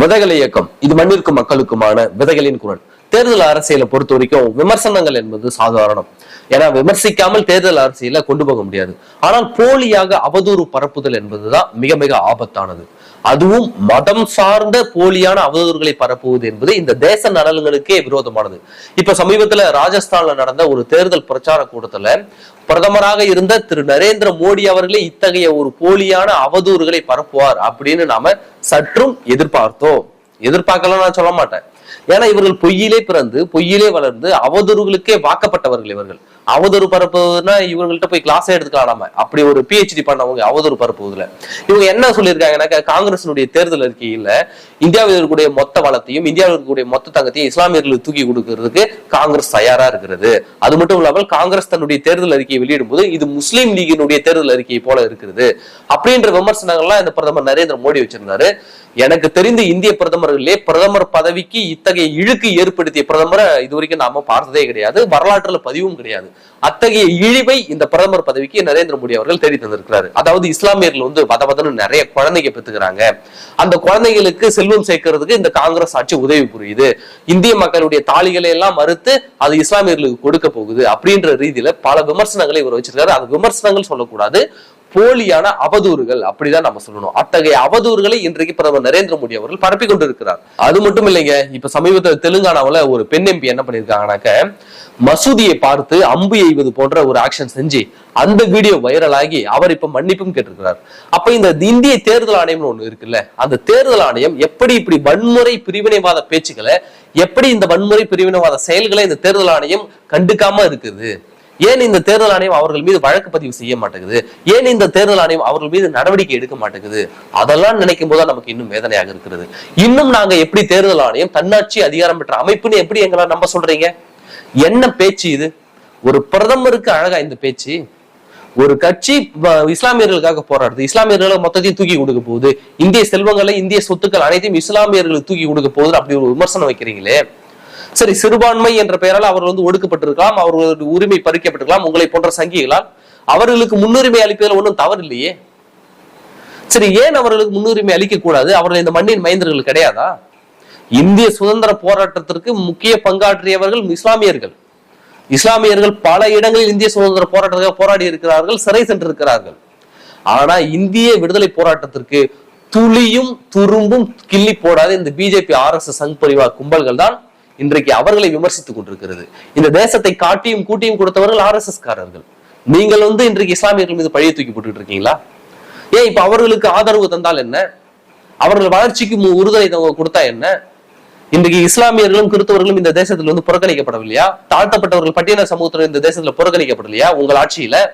விதைகள் இயக்கம். இது மண்ணிற்கும் மக்களுக்குமான விதைகளின் குரல். தேர்தல் அரசியலை பொறுத்த வரைக்கும் விமர்சனங்கள் என்பது சாதாரணம். ஏன்னா விமர்சிக்காமல் தேர்தல் அரசியல கொண்டு போக முடியாது. ஆனால் போலியாக அவதூறு பரப்புதல் என்பதுதான் மிக மிக ஆபத்தானது. அதுவும் மதம் சார்ந்த போலியான அவதூறுகளை பரப்புவது என்பது இந்த தேச நலன்களுக்கே விரோதமானது. இப்ப சமீபத்துல ராஜஸ்தான்ல நடந்த ஒரு தேர்தல் பிரச்சார கூட்டத்துல பிரதமராக இருந்த திரு நரேந்திர மோடி அவர்களே இத்தகைய ஒரு போலியான அவதூறுகளை பரப்புவார் அப்படின்னு நாம சற்றும் எதிர்பார்த்தோம். எதிர்பார்க்கலாம் நான் சொல்ல மாட்டேன். ஏன்னா இவர்கள் பொய்யிலே பிறந்து பொய்யிலே வளர்ந்து அவதூறுகளுக்கே வாக்கப்பட்டவர்கள் இவர்கள். அவதூறு பரப்புவதுன்னா இவங்கள்ட்ட போய் கிளாஸே எடுத்துக்கலாம அப்படி ஒரு பிஹெச்டி பண்ணவங்க அவதூறு பரப்புவதுல இவங்க என்ன சொல்லியிருக்காங்கன்னாக்கா காங்கிரசினுடைய தேர்தல் அறிக்கையில இந்தியாவில் இருக்கக்கூடிய மொத்த வளத்தையும் இந்தியாவில் இருக்கக்கூடிய மொத்த தங்கத்தையும் இஸ்லாமியர்களுக்கு தூக்கி கொடுக்கறதுக்கு காங்கிரஸ் தயாரா இருக்கிறது. அது மட்டும் இல்லாமல் காங்கிரஸ் தன்னுடைய தேர்தல் அறிக்கையை வெளியிடும் போது இது முஸ்லீம் லீகினுடைய தேர்தல் அறிக்கையை போல இருக்கிறது. அப்படின்ற விமர்சனங்கள்லாம் இந்த பிரதமர் நரேந்திர மோடி வச்சிருந்தாரு. எனக்கு தெரிந்து இந்திய பிரதமர்களே பிரதமர் பதவிக்கு இத்தகைய இழுக்கு ஏற்படுத்திய பிரதமரை இது வரைக்கும் நாம பார்த்ததே கிடையாது வரலாற்றுல பதிவும் கிடையாது. அத்தகைய இழிவை இந்த பிரதமர் பதவிக்கு நரேந்திர மோடி அவர்கள் தேடி தந்திருக்கிறாரு. அதாவது இஸ்லாமியர்கள் வந்து வத நிறைய குழந்தைங்க பெற்றுக்கிறாங்க. அந்த குழந்தைகளுக்கு செல்வம் சேர்க்கறதுக்கு இந்த காங்கிரஸ் ஆட்சி உதவி புரியுது. இந்திய மக்களுடைய தாலிகளை எல்லாம் மறுத்து அது இஸ்லாமியர்களுக்கு கொடுக்க போகுது அப்படின்ற ரீதியில பல விமர்சனங்களை இவர் வச்சிருக்காரு. அது விமர்சனங்கள் சொல்லக்கூடாது. போலியான அவதூறுகள் அப்படிதான் நம்ம சொல்லணும். அத்தகைய அவதூறுகளை இன்றைக்கு பிரதமர் நரேந்திர மோடி அவர்கள் பரப்பி கொண்டிருக்கிறார் அது மட்டும் இல்லைங்க இப்ப சமீபத்தில் தெலுங்கானாவில் ஒரு பெண் எம்பி என்ன பண்ணியிருக்காங்கனாக்க மசூதியை பார்த்து அம்பு எய்வது போன்ற ஒரு ஆக்ஷன் செஞ்சு அந்த வீடியோ வைரல் ஆகி அவர் இப்ப மன்னிப்பும் கேட்டிருக்கிறார். அப்ப இந்த இந்திய தேர்தல் ஆணையம்னு ஒண்ணு இருக்குல்ல அந்த தேர்தல் ஆணையம் எப்படி இப்படி வன்முறை பிரிவினைவாத பேச்சுக்களை எப்படி இந்த வன்முறை பிரிவினைவாத செயல்களை இந்த தேர்தல் ஆணையம் கண்டுக்காம இருக்குது? ஏன் இந்த தேர்தல் ஆணையம் அவர்கள் மீது வழக்கு பதிவு செய்ய மாட்டேங்குது? ஏன் இந்த தேர்தல் ஆணையம் அவர்கள் மீது நடவடிக்கை எடுக்க மாட்டேங்குது? அதெல்லாம் நினைக்கும் போது நமக்கு இன்னும் வேதனையாக இருக்கிறது. இன்னும் நாங்க எப்படி தேர்தல் ஆணையம் தன்னாட்சி அதிகாரம் பெற்ற அமைப்புன்னு எப்படி எங்களை நம்ப சொல்றீங்க? என்ன பேச்சு இது? ஒரு பிரதமருக்கு அழகா இந்த பேச்சு. ஒரு கட்சி இஸ்லாமியர்களுக்காக போராடுது. இஸ்லாமியர்களை மொத்தத்தையும் தூக்கி கொடுக்க போகுது. இந்திய செல்வங்களை இந்திய சொத்துக்கள் அனைத்தையும் இஸ்லாமியர்களுக்கு தூக்கி கொடுக்க போகுது அப்படி ஒரு விமர்சனம் வைக்கிறீங்களே? சரி சிறுபான்மை என்ற பெயரால் அவர்கள் வந்து ஒடுக்கப்பட்டிருக்கலாம் அவர்களுடைய உரிமை பறிக்கப்பட்டிருக்கலாம் உங்களை போன்ற சங்கிகளால். அவர்களுக்கு முன்னுரிமை அளிப்பதில் ஒன்றும் தவறு இல்லையே சரி ஏன் அவர்களுக்கு முன்னுரிமை அளிக்க கூடாது அவர்கள் இந்த மண்ணின் மைந்தர்கள் கிடையாதா? இந்திய சுதந்திர போராட்டத்திற்கு முக்கிய பங்காற்றியவர்கள் இஸ்லாமியர்கள். இஸ்லாமியர்கள் பல இடங்களில் இந்திய சுதந்திர போராட்டத்துக்காக போராடி இருக்கிறார்கள் சிறை சென்றிருக்கிறார்கள். ஆனா இந்திய விடுதலை போராட்டத்திற்கு துளியும் துரும்பும் கிள்ளி போடாத இந்த BJP R S S Sangh Parivar கும்பல்கள் தான் இன்றைக்கு அவர்களை விமர்சித்துக் கொண்டிருக்கிறது. இந்த தேசத்தை காட்டியும் கூட்டியும் கொடுத்தவர்கள் ஆர் எஸ் எஸ் காரர்கள். நீங்கள் வந்து இன்றைக்கு இஸ்லாமியர்கள் மீது பழைய தூக்கி போட்டுட்டு இருக்கீங்களா? ஏன் இப்ப அவர்களுக்கு ஆதரவு தந்தால் என்ன? அவர்கள் வளர்ச்சிக்கு மு- கொடுத்தா என்ன? இன்றைக்கு இஸ்லாமியர்களும் கிறிஸ்தவர்களும் இந்த தேசத்தில் வந்து புறக்கணிக்கப்படவில்லையா? தாழ்த்தப்பட்டவர்கள் பட்டியல சமூகத்தினர் இந்த தேசத்துல புறக்கணிக்கப்படலையா உங்கள் ஆட்சியில?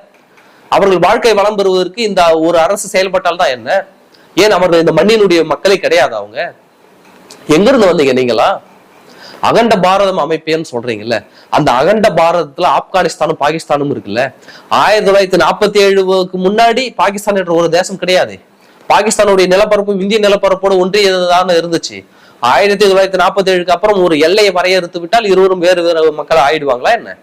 அவர்கள் வாழ்க்கை வளம் பெறுவதற்கு இந்த ஒரு அரசு செயல்பட்டால் தான் என்ன? ஏன் அவர்கள் இந்த மண்ணினுடைய மக்களை கிடையாது அவங்க? எங்கிருந்து வந்தீங்க நீங்களா? அகண்ட பாரதம் அமைப்பேன்னு சொல்றீங்கல்ல அந்த அகண்ட பாரதத்துல ஆப்கானிஸ்தானும் பாகிஸ்தானும் இருக்குல்ல ஆயிரத்தி தொள்ளாயிரத்தி நாற்பத்தி ஏழுக்கு முன்னாடி பாகிஸ்தான் என்ற ஒரு தேசம் கிடையாது. பாகிஸ்தானுடைய நிலப்பரப்பும் இந்திய நிலப்பரப்போடு ஒன்றியதான இருந்துச்சு. ஆயிரத்தி தொள்ளாயிரத்தி நாற்பத்தி ஏழுக்கு அப்புறம் ஒரு எல்லையை வரையறுத்து விட்டால் இருவரும் வேறு வேறு மக்கள் ஆயிடுவாங்களா என்ன?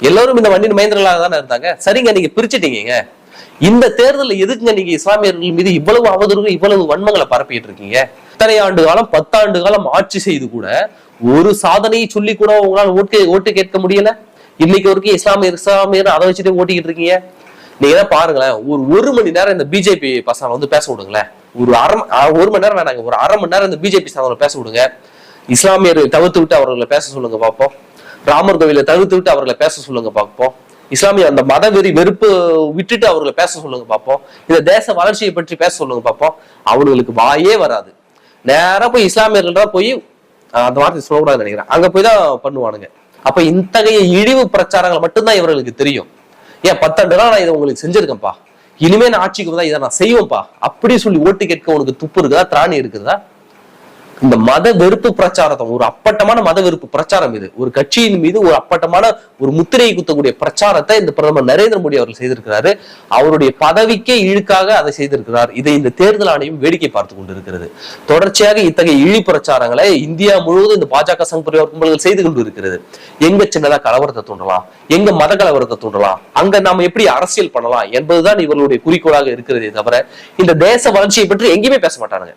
எல்லாரும் இந்த வண்டியின் மைந்தர்களாக தானே இருந்தாங்க? சரிங்க நீங்க பிரிச்சுட்டீங்க இந்த தேர்தலில் எதுக்குங்க நீங்க இஸ்லாமியர்கள் மீது இவ்வளவு அவதூறு இவ்வளவு வன்மங்களை பரப்பிட்டு இருக்கீங்க? இத்தனை ஆண்டு காலம் பத்தாண்டு காலம் ஆட்சி செய்து கூட ஒரு சாதனையை சொல்லி கூட உங்களால் ஓட்டு ஓட்டு கேட்க முடியல. இன்னைக்கு வரைக்கும் இஸ்லாமியர் இஸ்லாமியர் அதை வச்சுட்டு ஓட்டிக்கிட்டு இருக்கீங்க? நீங்க தான் பாருங்களேன் ஒரு ஒரு மணி நேரம் இந்த பிஜேபி பசங்க வந்து பேச விடுங்களேன். ஒரு அரை ஒரு மணி நேரம் வேணாங்க ஒரு அரை மணி நேரம் இந்த பிஜேபி சாதனை பேச விடுங்க. இஸ்லாமியர் தவிர்த்து விட்டு அவர்களை பேச சொல்லுங்க பார்ப்போம் ராமர் கோவிலை தவிர்த்து விட்டு அவர்களை பேச சொல்லுங்க பார்ப்போம் இஸ்லாமிய அந்த மத வெறி வெறுப்பு விட்டுட்டு அவர்களை பேச சொல்லுங்க பார்ப்போம் இந்த தேச வளர்ச்சியை பற்றி பேச சொல்லுங்க பார்ப்போம் அவங்களுக்கு வாயே வராது. நேரம் போய் இஸ்லாமியர்கள் போய் அந்த வார்த்தை சொல்லக்கூடாதுன்னு நினைக்கிறேன். அங்க போய் தான் பண்ணுவானுங்க. அப்ப இத்தகைய இழிவு பிரச்சாரங்கள் மட்டும்தான் இவர்களுக்கு தெரியும். ஏன் பத்தாண்டு நான் இதை உங்களுக்கு செஞ்சிருக்கேன்ப்பா. இனிமே நான் ஆட்சிக்கு வந்தா இதை நான் செய்வேன்ப்பா. அப்படி சொல்லி ஓட்டு கேட்க உனக்கு துப்பு இருக்குதா திராணி இருக்குதா? இந்த மத வெறுப்பு பிரச்சாரத்தை ஒரு அப்பட்டமான மத வெறுப்பு பிரச்சாரம் இது. ஒரு கட்சியின் மீது ஒரு அப்பட்டமான ஒரு முத்திரையை குத்தக்கூடிய பிரச்சாரத்தை இந்த பிரதமர் நரேந்திர மோடி அவர்கள் செய்திருக்கிறாரு. அவருடைய பதவிக்கே இழுக்காக அதை செய்திருக்கிறார். இதை இந்த தேர்தல் ஆணையம் வேடிக்கை பார்த்து கொண்டிருக்கிறது. தொடர்ச்சியாக இத்தகைய இழி பிரச்சாரங்களை இந்தியா முழுவதும் இந்த பாஜக சங் பரிவார் கும்பல்கள் செய்து கொண்டு இருக்கிறது எங்க சின்னதா கலவரத்தை தூண்டலாம்? எங்க மத கலவரத்தை தூண்டலாம்? அங்க நாம எப்படி அரசியல் பண்ணலாம்? என்பதுதான் இவர்களுடைய குறிக்கோளாக இருக்கிறதே தவிர இந்த தேச வளர்ச்சியை பற்றி எங்கேயுமே பேச மாட்டானுங்க.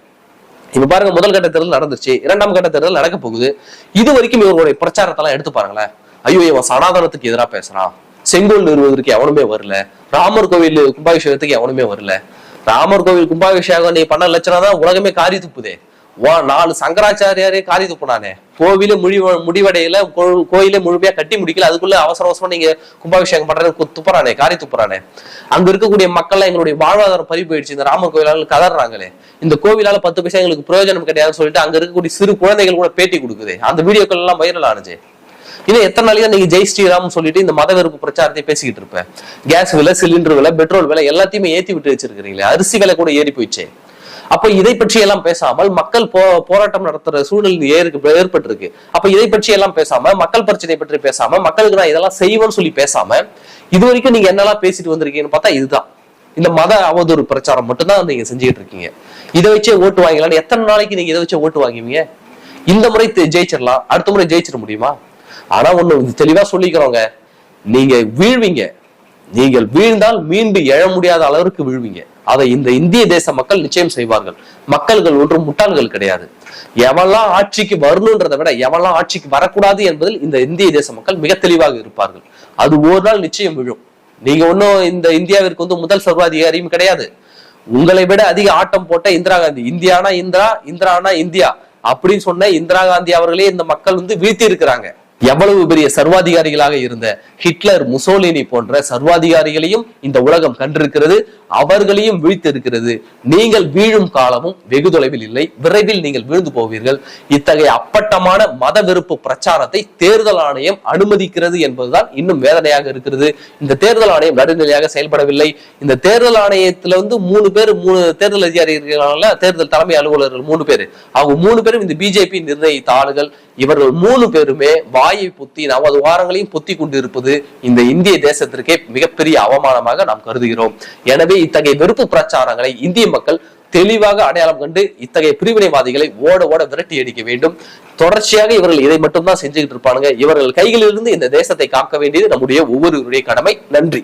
இப்ப பாருங்க முதல் கட்ட தேர்தல் நடந்துச்சு இரண்டாம் கட்ட தேர்தல் நடக்க போகுது. இது வரைக்கும் இவருடைய பிரச்சாரத்தெல்லாம் எடுத்து பாருங்களேன். ஐயோ இவன் சனாதனத்துக்கு எதிராக பேசுறான். செங்கோல் நிறுவுவதற்கு எவனுமே வரல. ராமர் கோவில் கும்பாபிஷேகத்துக்கு எவனுமே வரல. ராமர் கோவில் கும்பாபிஷேகம் நீ பண்ண லட்சணம் தான் உலகமே காரி துப்புதே. நாலு சங்கராச்சாரியாரே காரி துப்புனானே கோவிலே முடிவ முடிவடையில கோ- கோயிலே முழுமையா கட்டி முடிக்கல அதுக்குள்ள அவசர அவசரமா நீங்க கும்பாபிஷேகம் பண்றது துப்புறானே காரி துப்புறானே. அங்க இருக்கக்கூடிய மக்கள் எங்களுடைய வாழ்வாதாரம் பறி போயிடுச்சு. இந்த ராமர் கோயிலால கதறாங்களே. இந்த கோவிலால பத்து பைசா எங்களுக்கு பிரயோஜனம் கிடையாதுன்னு சொல்லிட்டு அங்க இருக்கக்கூடிய சிறு குழந்தைகள் கூட பேட்டி கொடுக்குது. அந்த வீடியோக்கள் எல்லாம் வைரல் ஆனது இன்னும் எத்தனை நாளைக்கு நீங்க ஜெய் ஸ்ரீராம் சொல்லிட்டு இந்த மத வெறுப்பு பிரச்சாரத்தை பேசிக்கிட்டு இருப்பேன். கேஸ் விலை சிலிண்டர் விலை பெட்ரோல் விலை எல்லாத்தையுமே ஏத்தி விட்டு வச்சிருக்கீங்களே அரிசி விலை கூட ஏறி போயிடுச்சு. அப்ப இதை பற்றி எல்லாம் பேசாமல் மக்கள் போ போராட்டம் நடத்துற சூழ்நிலை ஏற்பட்டிருக்கு. அப்ப இதை பற்றி எல்லாம் பேசாம மக்கள் பிரச்சனை பற்றி பேசாம மக்களுக்கு நான் இதெல்லாம் செய்வோம்னு சொல்லி பேசாம இது வரைக்கும் நீங்க என்னெல்லாம் பேசிட்டு வந்திருக்கீங்கன்னு பார்த்தா இதுதான். இந்த மத அவதூறு பிரச்சாரம் மட்டும்தான் நீங்க செஞ்சுட்டு இருக்கீங்க. இதை வச்சே ஓட்டு வாங்கலாம்னு எத்தனை நாளைக்கு நீங்க இதை வச்சே ஓட்டு வாங்குவீங்க? இந்த முறை ஜெயிச்சிடலாம். அடுத்த முறை ஜெயிச்சிட முடியுமா? ஆனா ஒண்ணு தெளிவா சொல்லிக்கிறோங்க. நீங்க வீழ்வீங்க. நீங்கள் வீழ்ந்தால் மீண்டு எழ முடியாத அளவிற்கு விழுவீங்க. அதை இந்த இந்திய தேச மக்கள் நிச்சயம் செய்வார்கள். மக்கள்கள் ஒன்றும் முட்டாள்கள் கிடையாது. எவெல்லாம் ஆட்சிக்கு வரணுன்றதை விட எவெல்லாம் ஆட்சிக்கு வரக்கூடாது என்பதில் இந்த இந்திய தேச மக்கள் மிக தெளிவாக இருப்பார்கள். அது ஒரு நாள் நிச்சயம் விழும். நீங்க ஒன்றும் இந்த இந்தியாவிற்கு வந்து முதல் சர்வாதிகாரியும் கிடையாது. உங்களை விட அதிக ஆட்டம் போட்ட இந்திரா காந்தி. இந்தியானா இந்திரா இந்திரானா இந்தியா. அப்படின்னு சொன்ன இந்திரா காந்தி அவர்களே இந்த மக்கள் வந்து வீழ்த்தி இருக்கிறாங்க எவ்வளவு பெரிய சர்வாதிகாரிகளாக இருந்த ஹிட்லர் முசோலினி போன்ற சர்வாதிகாரிகளையும் இந்த உலகம் கண்டிருக்கிறது அவர்களையும் வீழ்த்திருக்கிறது நீங்கள் வீழும் காலமும் வெகு தொலைவில் இல்லை. விரைவில் நீங்கள் வீழ்ந்து போவீர்கள். இத்தகைய அப்பட்டமான மத வெறுப்பு பிரச்சாரத்தை தேர்தல் ஆணையம் அனுமதிக்கிறது என்பதுதான் இன்னும் வேதனையாக இருக்கிறது. இந்த தேர்தல் ஆணையம் நடுநிலையாக செயல்படவில்லை. இந்த தேர்தல் ஆணையத்துல வந்து மூணு பேர் மூணு தேர்தல் அதிகாரிகள் தேர்தல் தலைமை அலுவலர்கள் மூணு பேர். அவங்க மூணு பேரும் இந்த பிஜேபி நிர்ணயித்த ஆளுகள். இவர்கள் மூணு பேருமே வாயை புத்தி நமது வாரங்களையும் புத்தி கொண்டிருப்பது இந்த இந்திய தேசத்திற்கே மிகப்பெரிய அவமானமாக நாம் கருதுகிறோம். எனவே இத்தகைய வெறுப்பு பிரச்சாரங்களை இந்திய மக்கள் தெளிவாக அடையாளம் கண்டு இத்தகைய பிரிவினைவாதிகளை ஓட ஓட விரட்டி அடிக்க வேண்டும். தொடர்ச்சியாக இவர்கள் இதை மட்டும்தான் செஞ்சுக்கிட்டு இருப்பானுங்க. இவர்கள் கைகளிலிருந்து இந்த தேசத்தை காக்க வேண்டியது நம்முடைய ஒவ்வொருவருடைய கடமை. நன்றி.